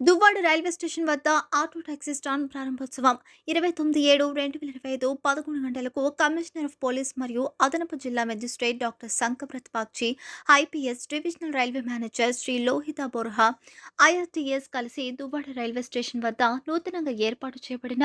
Duvvada railway station వద్ద auto taxi stand ప్రారంభోత్సవం. ఇరవై తొమ్మిది ఏడు రెండు వేల ఇరవై ఐదు పదకొండు గంటలకు కమిషనర్ ఆఫ్ పోలీస్ మరియు అదనపు జిల్లా మెజిస్ట్రేట్ డాక్టర్ సంకప్రత్ ప్రతిపాక్షి IPS divisional railway manager Shri Lohita Borha IRTS కలిసి దువ్వాడ రైల్వే స్టేషన్ వద్ద నూతనంగా ఏర్పాటు చేయబడిన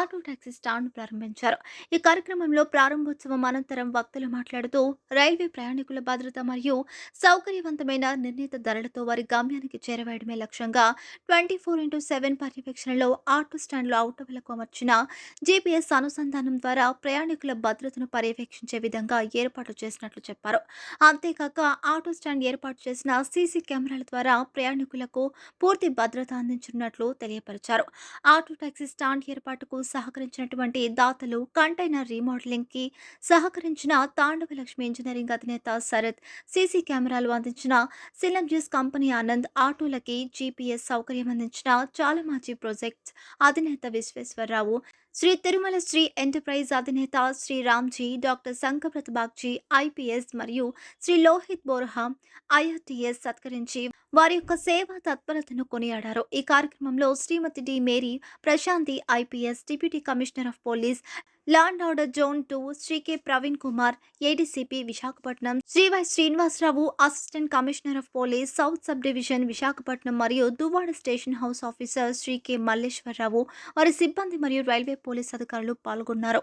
ఆటో టాక్సీ స్టాండ్ ప్రారంభించారు. ఈ కార్యక్రమంలో ప్రారంభోత్సవం అనంతరం వక్తలు మాట్లాడుతూ రైల్వే ప్రయాణికుల భద్రత మరియు సౌకర్యవంతమైన నిర్ణీత ధరలతో వారి గమ్యానికి చేరవేయడమే లక్ష్యంగా ట్వంటీ ఫోర్ ఇంటూ సెవెన్ పర్యవేక్షణలో ఆటో స్టాండ్లో అవుటవలకు అమర్చిన జీపీఎస్ అనుసంధానం ద్వారా ప్రయాణికుల భద్రతను పర్యవేక్షించే విధంగా ఏర్పాటు చేసినట్లు చెప్పారు. అంతేకాక ఆటో స్టాండ్ ఏర్పాటు చేసిన సీసీ కెమెరాల ద్వారా ప్రయాణికులకు పూర్తి భద్రత అందించనున్నట్లు తెలియపరిచారు. ఆటో టాక్సీ స్టాండ్ ఏర్పాటుకు సహకరించినటువంటి దాతలు కంటైనర్ రీమోడలింగ్కి సహకరించిన తాండవలక్ష్మి ఇంజనీరింగ్ అధినేత శరత్ సీసీ కెమెరాలు అందించిన సిలంజిస్ కంపెనీ ఆనంద్ ఆటోలకి జీపీఎస్ సౌకర్యం అందించిన చాలమాచి ప్రాజెక్ట్స్ అధినేత విశ్వేశ్వరరావు శ్రీ తిరుమల శ్రీ ఎంటర్ప్రైజ్ అధినేత శ్రీ రామ్జీ డాక్టర్ శంకప్రత ప్రతిభాగ్జీ ఐపీఎస్ మరియు శ్రీ లోహిత్ బోర్హా ఐఆర్టీఎస్ సత్కరించి వారి యొక్క సేవా తత్పరతను కొనియాడారు. ఈ కార్యక్రమంలో Shrimati D. Mary Prashanti IPS deputy commissioner of police law and order zone two Shri K. Praveen Kumar ADCP Visakhapatnam Shri Y. Srinivasarao assistant commissioner of police south sub division Visakhapatnam మరియు Duvvada station house officer Shri K. Malleswararao వారి సిబ్బంది మరియు railway police అధికారులు పాల్గొన్నారు.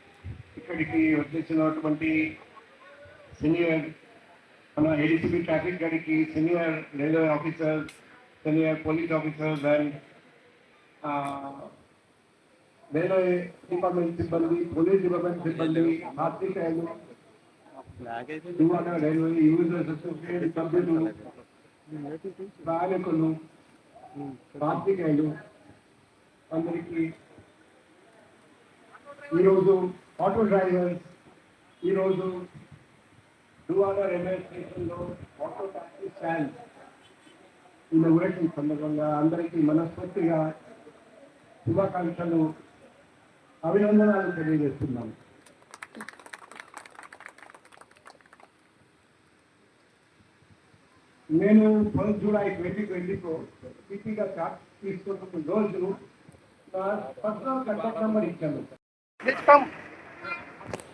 ఇక్కడికి వచ్చేసినటువంటి senior మన ADCP traffic గారికి senior railway officer senior police officers and railway department సిబ్బంది పోలీస్ డిపార్ట్మెంట్ సిబ్బంది పాత్రికేయులు దువ్వాడ రైల్వే యూజర్స్ అసోసియేషన్ సభ్యులు ప్రయాణికులు పాత్రికేయులు అందరికీ ఈరోజు ఆటో డ్రైవర్స్ ఈరోజు దువాడ రైల్వే స్టేషన్లో ఆటో ట్యాక్సీ స్టాండ్ ఇన్నోవేషన్ సందర్భంగా అందరికీ మనస్ఫూర్తిగా శుభాకాంక్షలు అభినందనాలు తెలియజేస్తున్నాం. నేను first July twenty twenty four సిటీగా చార్ట్ తీసుకున్న రోజు నా పర్సనల్ కంటాక్ట్ నెంబర్ ఇచ్చాను.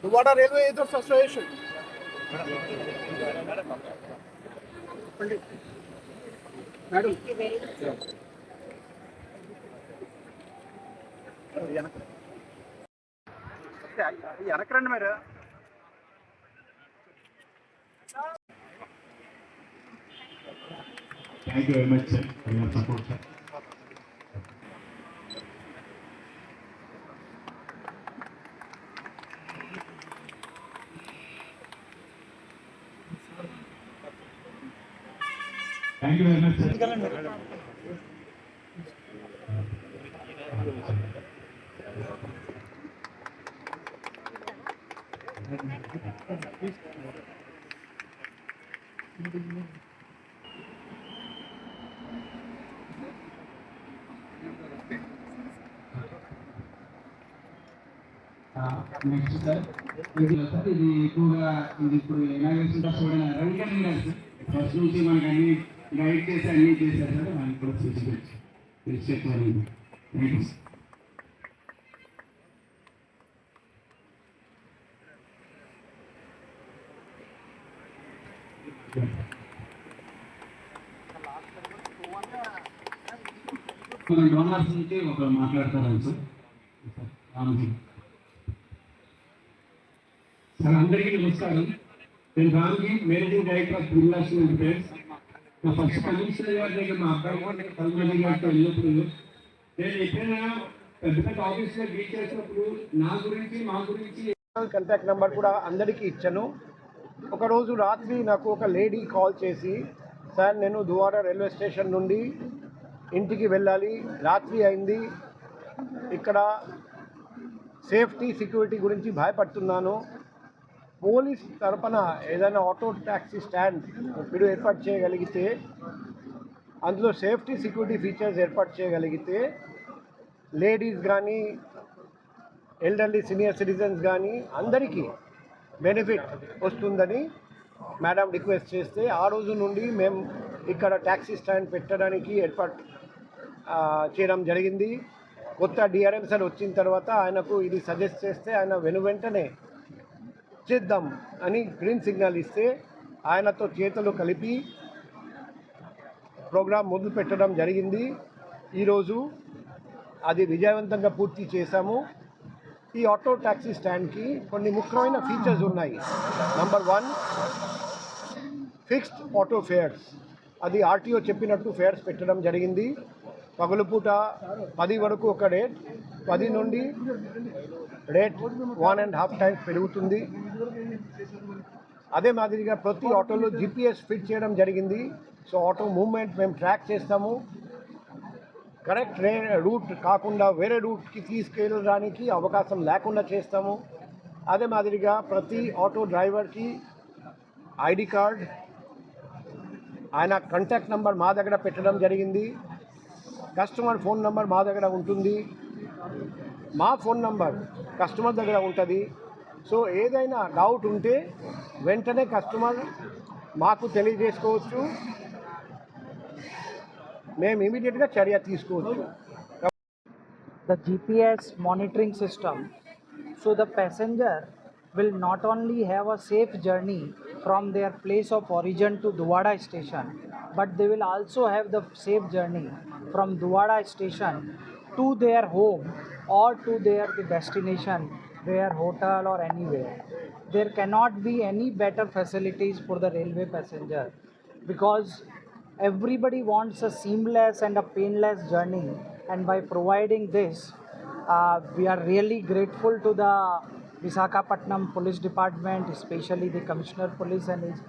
The Water Railway Users Association. Madam. వెనకరండి మీరు Thank you very much, sir, for your support, sir. Thank you very much, sir. Next sir ఇది sir ఇది ఎక్కువగా ఇది ఇప్పుడు ఇనాగ్రేషన్ చూడండి రవికరణ్ గారు సార్ ఫస్ట్ నుంచి మనకి అన్ని గైడ్ చేసి అన్నీ చేశారు కదా మనకి కూడా చూసుకోవచ్చు తెలిసి చెప్పాలి థ్యాంక్ యూ సార్ మన డోనర్స్ నుంచి ఒక మాట్లాడతారు సార్. సార్ అందరికీ నమస్కారం. నేను Ramky managing director of Birlas enterprise నా ఫస్ట్ కమిషనర్ గారి దగ్గర మా అబ్బాయి కల్మణి గారితో వెళ్ళినప్పుడు నేను ఎప్పుడైనా పెద్ద పెద్ద ఆఫీస్లో డీల్ చేసినప్పుడు నా గురించి మా గురించి కాంటాక్ట్ నెంబర్ కూడా అందరికీ ఇచ్చాను. ఒకరోజు రాత్రి నాకు ఒక లేడీ కాల్ చేసి సార్ నేను దువారా రైల్వే స్టేషన్ నుండి ఇంటికి వెళ్ళాలి. రాత్రి అయింది. ఇక్కడ సేఫ్టీ సెక్యూరిటీ గురించి భయపడుతున్నాను. పోలీస్ తరపున ఏదైనా ఆటో ట్యాక్సీ స్టాండ్ మీరు ఏర్పాటు చేయగలిగితే అందులో సేఫ్టీ సెక్యూరిటీ ఫీచర్స్ ఏర్పాటు చేయగలిగితే లేడీస్ కానీ ఎల్డర్లీ సీనియర్ సిటిజన్స్ కానీ అందరికీ బెనిఫిట్ వస్తుందని మేడం రిక్వెస్ట్ చేస్తే ఆ రోజు నుండి మేము ఇక్కడ ట్యాక్సీ స్టాండ్ పెట్టడానికి ఏర్పాటు చేయడం జరిగింది. కొత్త డిఆర్ఎం సార్ వచ్చిన తర్వాత ఆయనకు ఇది సజెస్ట్ చేస్తే ఆయన వెను వెంటనే చేద్దాం అని గ్రీన్ సిగ్నల్ ఇస్తే ఆయనతో చేతులు కలిపి ప్రోగ్రాం మొదలు పెట్టడం జరిగింది. ఈరోజు అది విజయవంతంగా పూర్తి చేశాము. ఈ ఆటో ట్యాక్సీ స్టాండ్కి కొన్ని ముఖ్యమైన ఫీచర్స్ ఉన్నాయి. Number one fixed auto fares అది ఆర్టీఓ చెప్పినట్టు ఫేర్స్ పెట్టడం జరిగింది. పగలుపూట పది వరకు ఒక రేట్ పది నుండి rate one and half times పెరుగుతుంది. అదే మాదిరిగా ప్రతి ఆటోలో జిపిఎస్ ఫిట్ చేయడం జరిగింది. సో ఆటో మూవ్మెంట్ మేము ట్రాక్ చేస్తాము. కరెక్ట్ రే రూట్ కాకుండా వేరే రూట్కి తీసుకెళ్ళడానికి అవకాశం లేకుండా చేస్తాము. అదే మాదిరిగా ప్రతి ఆటో డ్రైవర్కి ఐడి కార్డ్ ఆయన కాంటాక్ట్ నెంబర్ మా దగ్గర పెట్టడం జరిగింది. కస్టమర్ ఫోన్ నెంబర్ మా దగ్గర ఉంటుంది. మా ఫోన్ నెంబర్ కస్టమర్ దగ్గర ఉంటుంది. సో ఏదైనా డౌట్ ఉంటే వెంటనే కస్టమర్ మాకు తెలియజేసుకోవచ్చు. మేము ఇమీడియట్గా చర్య తీసుకోవచ్చు. The GPS monitoring system so the passenger will not only have a safe journey from their place of origin to Duvvada station but they will also have the safe journey from Duvvada station to their home or to their the destination, their hotel or anywhere. There cannot be any better facilities for the railway passenger because everybody wants a seamless and a painless journey and by providing this uh, we are really grateful to the Visakhapatnam Police Department, especially the Commissioner Police and his